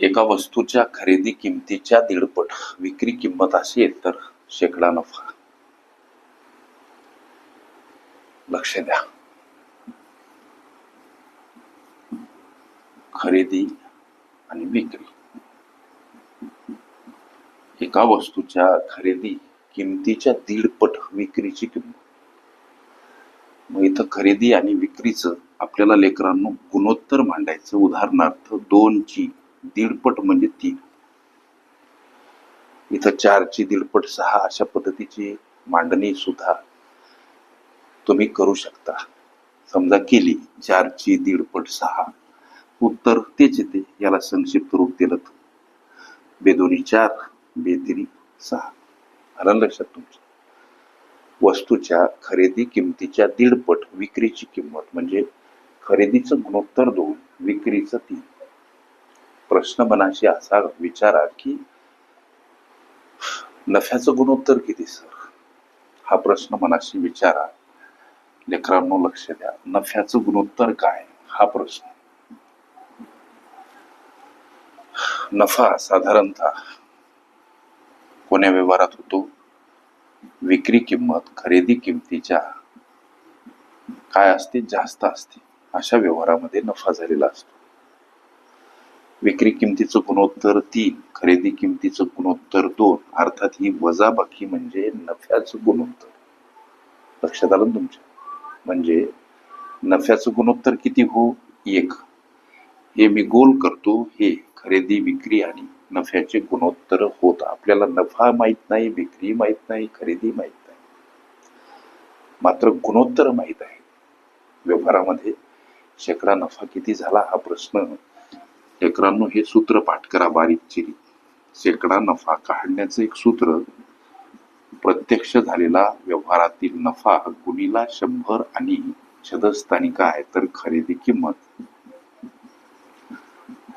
एका वस्तूच्या खरेदी किमतीच्या दीडपट विक्री किंमत असेल तर शेकडा नफा. लक्ष द्या. खरेदी आणि विक्री. एका वस्तूच्या खरेदी किमतीच्या दीडपट विक्रीची किंमत. मग इथं खरेदी आणि विक्रीचं आपल्याला लेकरांनो गुणोत्तर मांडायचं. उदाहरणार्थ दोनची दीडपट म्हणजे तीन. इथं चारची दीडपट सहा अशा पद्धतीची मांडणी सुद्धा तुम्ही करू शकता. समजा केली चारची दीडपट सहा. उत्तर तेच येते याला संक्षिप्त रूप दिलं बेदोनी चार बेतिरी सहा. आलं लक्षात तुमचं? वस्तूच्या खरेदी किमतीच्या दीडपट विक्रीची किंमत म्हणजे खरेदीचं गुणोत्तर दोन विक्रीचं तीन. प्रश्न मनाशी असा विचारा की नफ्याचं गुणोत्तर किती सर? हा प्रश्न मनाशी विचारा. लेकरांनो लक्ष द्या. नफ्याचं गुणोत्तर काय? हा प्रश्न. नफा साधारणतः कोण्या व्यवहारात होतो? विक्री किंमत खरेदी किमतीच्या काय असते? जास्त असते. अशा व्यवहारामध्ये नफा झालेला असतो. विक्री किमतीचं गुणोत्तर तीन खरेदी किमतीचं गुणोत्तर दोन. अर्थात ही वजाबाकी म्हणजे नफ्याचं गुणोत्तर. लक्षात आलं तुमच्या? म्हणजे नफ्याचं गुणोत्तर किती हो? एक. हे मी गोल करतो हे खरेदी विक्री आणि नफ्याचे गुणोत्तर होत आपल्याला नफा माहीत नाही विक्री माहीत नाही खरेदी माहीत नाही. मात्र गुणोत्तर माहीत आहे. व्यवहारामध्ये शेकडा नफा किती झाला हा प्रश्न लेकरांनो हे सूत्र पाठ करा बारीक चिरी शेकडा नफा काढण्याचं एक सूत्र प्रत्यक्ष झालेला व्यवहारातील नफा गुणीला शंभर आणि छदस्थानी काय तर खरेदी किंमत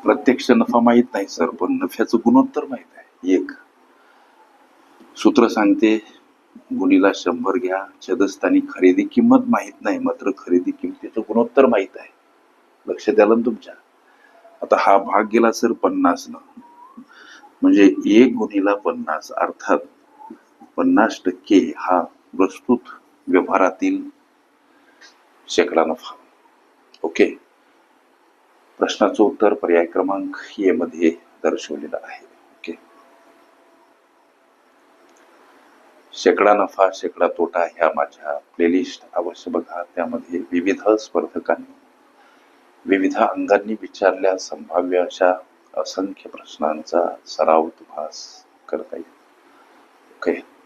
प्रत्यक्ष नफा माहीत नाही सर पण नफ्याचं गुणोत्तर माहीत आहे. एक. सूत्र सांगते गुणीला शंभर घ्या छदस्थानी खरेदी किंमत माहीत नाही मात्र खरेदी किंमतीचं गुणोत्तर माहीत आहे. लक्ष द्याल ना तुमच्या. आता हा भाग गेला सर पन्नास न म्हणजे एक गुणीला पन्नास अर्थात पन्नास टक्के हा प्रस्तुत व्यवहारातील शेकडा नफा. ओके? प्रश्नाचं उत्तर पर्याय क्रमांक ए मध्ये दर्शवलेलं आहे. ओके शेकडा नफा शेकडा तोटा ह्या माझ्या प्लेलिस्ट अवश्य बघा. त्यामध्ये विविध स्पर्धकांनी विविध अंगांनी विचारल्या संभाव्य अशा असंख्य प्रश्नांचा सराव तुम्हाला करता येईल. ओके